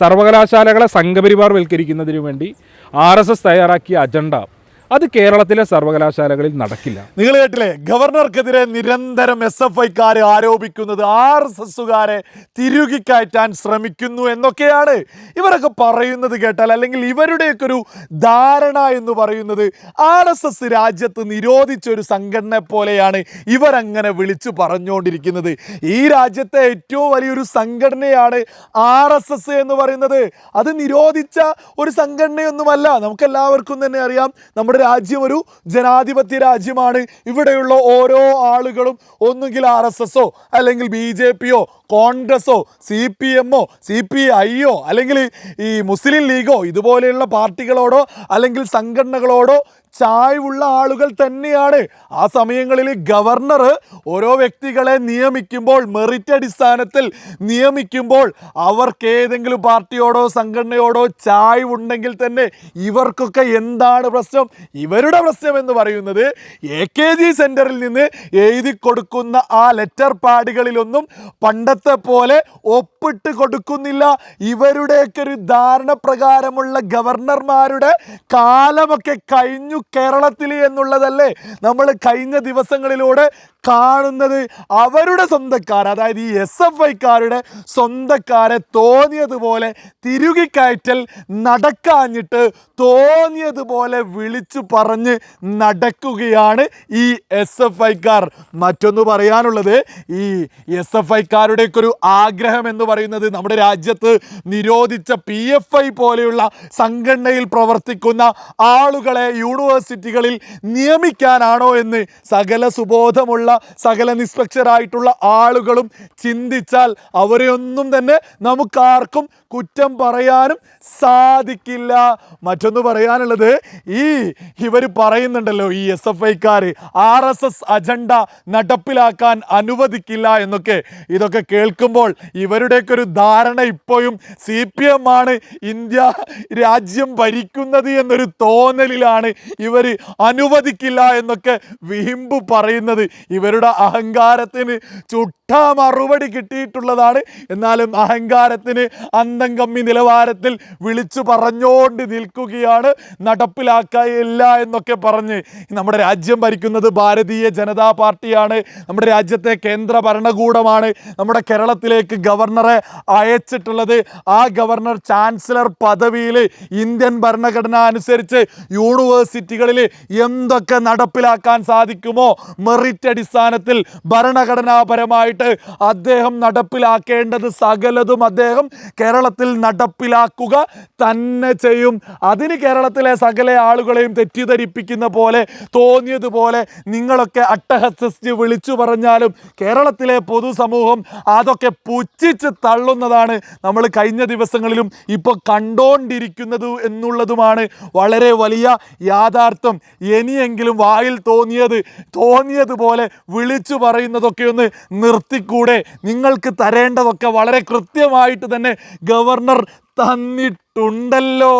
സർവകലാശാലകളെ സംഘപരിവാർവൽക്കരിക്കുന്നതിനു വേണ്ടി R S S തയ്യാറാക്കിയ അജണ്ട അത് കേരളത്തിലെ സർവകലാശാലകളിൽ നടക്കില്ല. നിങ്ങൾ കേട്ടില്ലേ? ഗവർണർക്കെതിരെ നിരന്തരം എസ് എഫ് ഐക്കാർ ആരോപിക്കുന്നത് ആർ എസ് എസുകാരെ തിരുകിക്കയറ്റാൻ ശ്രമിക്കുന്നു എന്നൊക്കെയാണ്. ഇവരൊക്കെ പറയുന്നത് കേട്ടാൽ അല്ലെങ്കിൽ ഇവരുടെയൊക്കെ ഒരു ധാരണ എന്ന് പറയുന്നത് ആർ എസ് എസ് രാജ്യത്ത് നിരോധിച്ച ഒരു സംഘടന പോലെയാണ് ഇവരങ്ങനെ വിളിച്ചു പറഞ്ഞുകൊണ്ടിരിക്കുന്നത് ഈ രാജ്യത്തെ ഏറ്റവും വലിയൊരു സംഘടനയാണ് ആർ എസ് എസ് എന്ന് പറയുന്നത്. അത് നിരോധിച്ച ഒരു സംഘടനയൊന്നുമല്ല. നമുക്കെല്ലാവർക്കും തന്നെ അറിയാം. നമ്മുടെ രാജ്യം ഒരു ജനാധിപത്യ രാജ്യമാണ്. ഇവിടെയുള്ള ഓരോ ആളുകളും ഒന്നുകിൽ ആർ എസ് എസോ അല്ലെങ്കിൽ ബി ജെ പിയോ കോൺഗ്രസോ സി പി എമ്മോ സി പി ഐയോ അല്ലെങ്കിൽ ഈ മുസ്ലിം ലീഗോ ഇതുപോലെയുള്ള പാർട്ടികളോടോ അല്ലെങ്കിൽ സംഘടനകളോടോ ചായ്വുള്ള ആളുകൾ തന്നെയാണ്. ആ സമയങ്ങളിൽ ഗവർണർ ഓരോ വ്യക്തികളെ നിയമിക്കുമ്പോൾ മെറിറ്റ് അടിസ്ഥാനത്തിൽ നിയമിക്കുമ്പോൾ അവർക്ക് ഏതെങ്കിലും പാർട്ടിയോടോ സംഘടനയോടോ ചായ്വുണ്ടെങ്കിൽ തന്നെ ഇവർക്കൊക്കെ എന്താണ് പ്രശ്നം? ഇവരുടെ പ്രശ്നം എന്ന് പറയുന്നത് എ കെ ജി സെന്ററിൽ നിന്ന് എഴുതി കൊടുക്കുന്ന ആ ലെറ്റർ പാഡുകളിലൊന്നും പണ്ടത്തെ പോലെ ഒപ്പിട്ട് കൊടുക്കുന്നില്ല. ഇവരുടെയൊക്കെ ഒരു ധാരണ പ്രകാരമുള്ള ഗവർണർമാരുടെ കാലമൊക്കെ കഴിഞ്ഞു കേരളത്തിൽ എന്നുള്ളതല്ലേ നമ്മൾ കഴിഞ്ഞ ദിവസങ്ങളിലൂടെ കാണുന്നത്. അവരുടെ സ്വന്തക്കാർ അതായത് ഈ എസ് എഫ് ഐക്കാരുടെ സ്വന്തക്കാരെ തോന്നിയതുപോലെ തിരുകിക്കയറ്റൽ നടക്കാഞ്ഞിട്ട് തോന്നിയതുപോലെ വിളിച്ചു പറഞ്ഞ് നടക്കുകയാണ് ഈ എസ് എഫ് ഐക്കാർ. മറ്റൊന്ന് പറയാനുള്ളത് ഈ എസ് എഫ് ഐക്കാരുടെയൊക്കെ ഒരു ആഗ്രഹം എന്ന് പറയുന്നത് നമ്മുടെ രാജ്യത്ത് നിരോധിച്ച പി എഫ് ഐ പോലെയുള്ള സംഘടനയിൽ പ്രവർത്തിക്കുന്ന ആളുകളെ യൂണിവേഴ്സിറ്റികളിൽ നിയമിക്കാനാണോ എന്ന് സകല സുബോധമുള്ള സകല നിഷ്പക്ഷരായിട്ടുള്ള ആളുകളും ചിന്തിച്ചാൽ അവരെയൊന്നും തന്നെ നമുക്കാർക്കും കുറ്റം പറയാനും സാധിക്കില്ല. മറ്റൊന്ന് പറയാനുള്ളത് ഈ ഇവർ പറയുന്നുണ്ടല്ലോ ഈ എസ് എഫ് ഐക്കാർ ആർ എസ് എസ് അജണ്ട നടപ്പിലാക്കാൻ അനുവദിക്കില്ല എന്നൊക്കെ. ഇതൊക്കെ കേൾക്കുമ്പോൾ ഇവരുടെയൊക്കെ ഒരു ധാരണ ഇപ്പോഴും സി പി എം ആണ് ഇന്ത്യ രാജ്യം ഭരിക്കുന്നത് എന്നൊരു തോന്നലിലാണ് ഇവർ അനുവദിക്കില്ല എന്നൊക്കെ വീമ്പ് പറയുന്നത്. ഇവരുടെ അഹങ്കാരത്തിന് ചുട്ട മറുപടി കിട്ടിയിട്ടുള്ളതാണ്. എന്നാലും അഹങ്കാരത്തിന് അന്തം കമ്മി നിലവാരത്തിൽ വിളിച്ചു പറഞ്ഞുകൊണ്ട് നിൽക്കുകയാണ് നടപ്പിലാക്കില്ല എന്നൊക്കെ പറഞ്ഞ്. നമ്മുടെ രാജ്യം ഭരിക്കുന്നത് ഭാരതീയ ജനതാ പാർട്ടിയാണ്. നമ്മുടെ രാജ്യത്തെ കേന്ദ്ര ഭരണകൂടമാണ്. നമ്മുടെ കേരളത്തിലേക്ക് അയച്ചിട്ടുള്ളത്. ആ ഗവർണർ ചാൻസലർ പദവിയിൽ ഇന്ത്യൻ ഭരണഘടന അനുസരിച്ച് യൂണിവേഴ്സിറ്റികളിൽ എന്തൊക്കെ നടപ്പിലാക്കാൻ സാധിക്കുമോ മെറിറ്റ് അടിസ്ഥാനത്തിൽ ഭരണഘടനാപരമായിട്ട് അദ്ദേഹം നടപ്പിലാക്കേണ്ടത് സകലതും അദ്ദേഹം കേരളത്തിൽ നടപ്പിലാക്കുക തന്നെ ചെയ്യും. അതിന് കേരളത്തിലെ സകല ആളുകളെയും തെറ്റിദ്ധരിപ്പിക്കുന്ന പോലെ തോന്നിയതുപോലെ നിങ്ങളൊക്കെ അട്ടഹസിച്ച് വിളിച്ചു പറഞ്ഞാലും കേരളത്തിലെ പൊതുസമൂഹം അതൊക്കെ പുച്ഛിച്ച് തള്ളുന്നതാണ് നമ്മൾ കഴിഞ്ഞ ദിവസങ്ങളിലും ഇപ്പോൾ കണ്ടോണ്ടിരിക്കുന്നത് എന്നുള്ളതുമാണ് വളരെ വലിയ യാഥാർത്ഥ്യം. ഇനിയെങ്കിലും വായിൽ തോന്നിയത് തോന്നിയതുപോലെ വിളിച്ചു പറയുന്നതൊക്കെ ഒന്ന് നിർത്തിക്കൂടെ? നിങ്ങൾക്ക് തരേണ്ടതൊക്കെ വളരെ കൃത്യമായിട്ട് തന്നെ ഗവർണർ തന്നിട്ടുണ്ടല്ലോ.